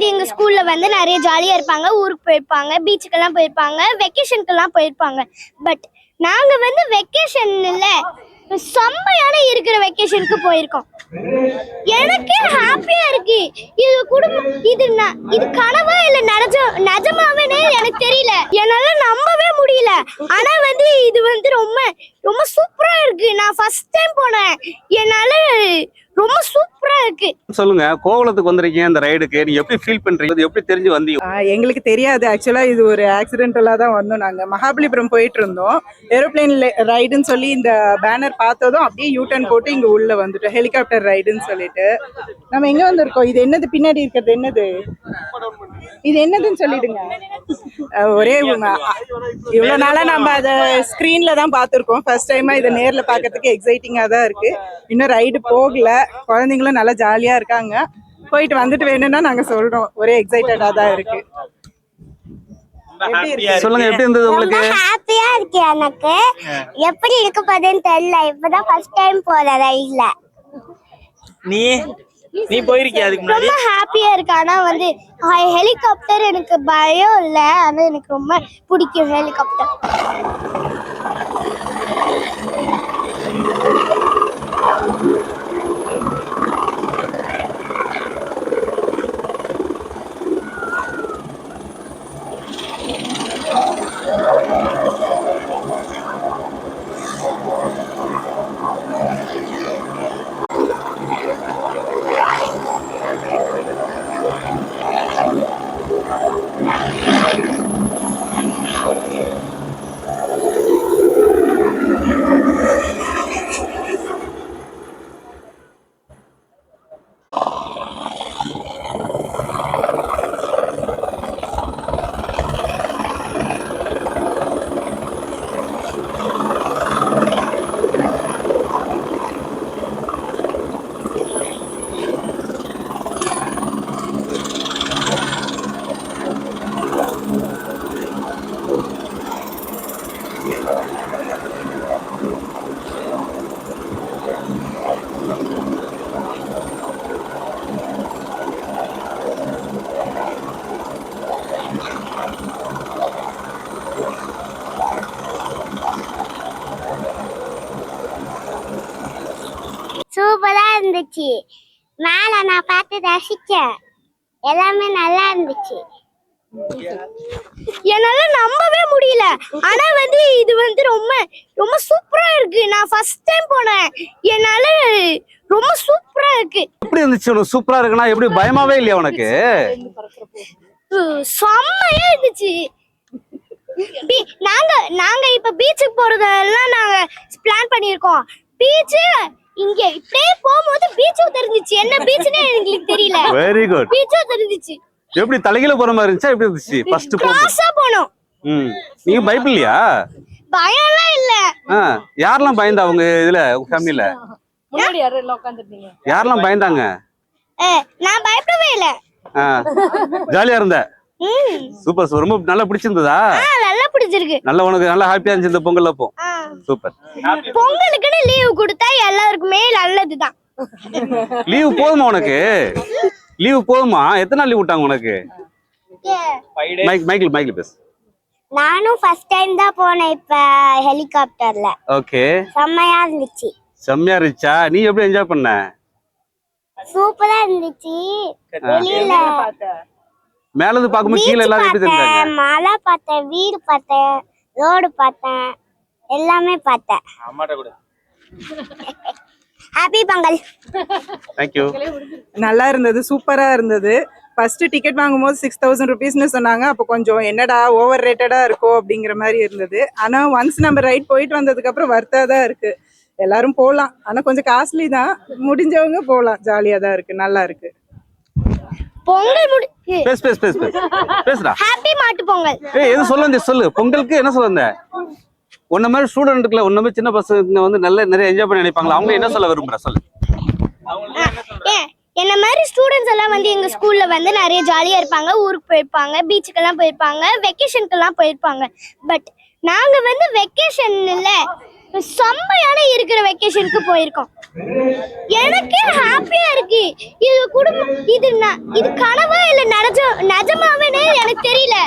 வந்து எங்க ஸ்கூல்ல வந்து நிறைய ஜாலியா இருப்பாங்க. ஊருக்கு போயிருப்பாங்க பீச்சுக்கெல்லாம் போயிருப்பாங்க வெக்கேஷனுக்கெல்லாம் போயிருப்பாங்க. பட் நாங்க வந்து வெக்கேஷன் இல்ல. செம்மையான இருக்கிற வெக்கேஷனுக்கு போயிருக்கோம். எனக்கே ஹாப்பியா இருக்கு. இது குடும்பம் இது இது கனவா இல்ல நஜ நிஜமாவேனே எனக்கு தெரியல. என்னால நம்பவே முடியல. ஆனா வந்து இது வந்து ரொம்ப ரொம்ப சூப்பரா இருக்கு. நான் ஃபர்ஸ்ட் டைம் போனேன். என்னால ரொம்ப சூப்பரா இருக்கு. சொல்லுங்க கோவளத்துக்கு வந்திருக்கீங்க இந்த ரைடுக்கு. நீங்க எப்படி ஃபீல் பண்றீங்க? இது எப்படி தெரிஞ்சு வந்தீங்க? ஆ, எங்களுக்கு தெரியாது. ஆக்சுவலா இது ஒரு ஆக்சிடென்டலா தான் வந்தோம் நாங்க. மகாபலிபுரம் போயிட்டு இருந்தோம். ஏரோப்ளேன் ரைடுன்னு சொல்லி இந்த பேனர் பார்த்ததும் அப்படியே யூ டர்ன் போட்டு இங்க உள்ள வந்துட்டோம். ஹெலிகாப்டர் ரைடுன்னு சொல்லிட்டு. நம்ம எங்க வந்திருக்கோம்? இது என்னது? பின்னாடி இருக்கிறது என்னது? இது என்னதுன்னு சொல்லிடுங்க. ஒரே இவ்வளவு நாளா நம்ம அதை ஸ்கிரீன்ல தான் பார்த்திருக்கோம். ஃபர்ஸ்ட் டைமா இதை நேர்ல பார்க்கிறதுக்கு எக்ஸைட்டிங்கா தான் இருக்கு. இன்னும் ரைடு போகல. குழந்தைங்களும் நல்லா ஜாலியா இருக்காங்க. போயிட்டு வந்துட்டு வேணும்னா நாங்க சொல்றோம். ஒரே எக்ஸைட்டடா தான் இருக்கு? சொல்லுங்க எப்படி இருந்தது உங்களுக்கு? ஹாப்பியா இருக்கு எனக்கு. எப்படி இருக்க போகுதுன்னு தெரியல. இப்பதான் ஃபர்ஸ்ட் டைம் போற ரயில்ல. நீ? நீ போயிருக்கியா அதுக்கு முன்னாடி? ரொம்ப ஹாப்பியா இருக்கு. ஆனா வந்து ஹெலிகாப்டர் எனக்கு பயம் இல்ல. ஆனா எனக்கு ரொம்ப பிடிக்கும் ஹெலிகாப்டர் சூப்பரா இருந்துச்சு. மேல நான் பார்த்து ரசிச்சேன். எல்லாமே நல்லா இருந்துச்சு. என்னால நம்பவே முடியல. ஆனா வந்து இது வந்து ரொம்ப ரொம்ப சூப்பரா இருக்கு. நான் ஃபர்ஸ்ட் டைம் போனேன். என்னால ரொம்ப சூப்பரா இருக்கு. எப்படி இருந்துச்சு உனக்கு சூப்பரா இருக்குன்னா எப்படி? பயமாவே இல்லையா உனக்கு? செம்மையா இருந்துச்சு. நாங்க நாங்க இப்ப பீச்சுக்கு போறதெல்லாம் நாங்க பிளான் பண்ணியிருக்கோம். பீச்சு இங்க இப்படியே போகும்போது பீச்சும் தெரிஞ்சுச்சு. என்ன பீச்சுன்னு எங்களுக்கு தெரியல. வெரி குட் பீச்சும் தெரிஞ்சுச்சு. எப்படி தலைகீழ போற மாதிரி இருந்துச்சா? எப்படி இருந்துச்சு? ஃபர்ஸ்ட் போனோம். ம். நீங்க பயப்படலையா? பயம்லாம் இல்ல. ஆ யாரெல்லாம் பயந்தா அவங்க இதுல உங்க ஃபேமிலில? முன்னாடி யாரெல்லாம் பயந்தாங்க? நான் பயப்படவே இல்ல. ஆ ஜாலியா இருந்த? Super super. ரொம்ப நல்லா பிடிச்சிருந்ததா? ஆ, நல்லா பிடிச்சிருக்கு. நல்லா உனக்கு நல்லா ஹாப்பியா இருந்துச்சு இந்த பொங்கல் அப்போ. சூப்பர். பொங்கலுக்குன்னு லீவு கொடுத்தா எல்லாருக்குமே நல்லதுதான். லீவு போதுமா உனக்கு? லீவு போதுமா? எத்தனை நாள் லீவ் விட்டாங்க உனக்கு? மைக் மைக்கில் மைக்கில் பேசு. நானும் ஃபர்ஸ்ட் டைம் தான் போனேன் இப்ப ஹெலிகாப்டர்ல ஓகே செம்மையா இருந்துச்சு. செம்மையா இருந்துச்சா? நீ எப்படி என்ஜாய் பண்ண? சூப்பரா இருந்துச்சு. வெளியில மேல இருந்து பார்க்கும்போது கீழே எல்லாரும் எப்படி தெரிஞ்சாங்க? மலை பார்த்தேன் வீடு பார்த்தேன் ரோடு பார்த்தேன் எல்லாமே பார்த்தேன். அம்மாட்ட கூட. ஹாப்பி பொங்கல் தேங்க்யூ நல்லா இருந்தது சூப்பரா இருந்தது. ஃபர்ஸ்ட் டிக்கெட் வாங்கும்போது சிக்ஸ் தௌசண்ட் ருபீஸ்னு சொன்னாங்க. அப்போ கொஞ்சம் என்னடா ஓவர் ரேட்டடா இருக்கோ அப்படிங்கிற மாதிரி இருந்தது. ஆனா ஒன்ஸ் நம்ம ரைட் போயிட்டு வந்ததுக்கு அப்புறம் வர்த்தா தான் இருக்கு. எல்லாரும் போகலாம் ஆனா கொஞ்சம் காஸ்ட்லி தான். முடிஞ்சவங்க போகலாம் ஜாலியா தான் இருக்கு. நல்லா இருக்கு. பொங்கல் முடி பேசு பேசு பேசு பேசு. பேசுடா. ஹாப்பி மாட்டு பொங்கல். ஏய் எது சொல்ல வந்த? சொல்லு. பொங்கலுக்கு என்ன சொல்ல வந்த? உன்ன மாதிரி ஸ்டூடெண்ட்டுக்குள்ள உன்ன மாதிரி சின்ன பசங்க வந்து நல்ல நிறைய என்ஜாய் பண்ண நினைப்பாங்களா? அவங்க என்ன சொல்ல விரும்புற? சொல்லு. ஏன் என்ன மாதிரி ஸ்டூடெண்ட்ஸ் எல்லாம் வந்து எங்க ஸ்கூல்ல வந்து நிறைய ஜாலியா இருப்பாங்க. ஊருக்கு போயிருப்பாங்க பீச்சுக்கெல்லாம் போயிருப்பாங்க வெக்கேஷனுக்கெல்லாம் போயிருப்பாங்க. பட் நாங்க வந்து வெக்கேஷன் இல்ல. செம்மையான இருக்கிற வெக்கேஷனுக்கு போயிருக்கோம். எனக்கே ஹாப்பியா இருக்கு. இது குடும்பம் இது இது கனவா இல்ல நிஜ எனக்கு தெரியல.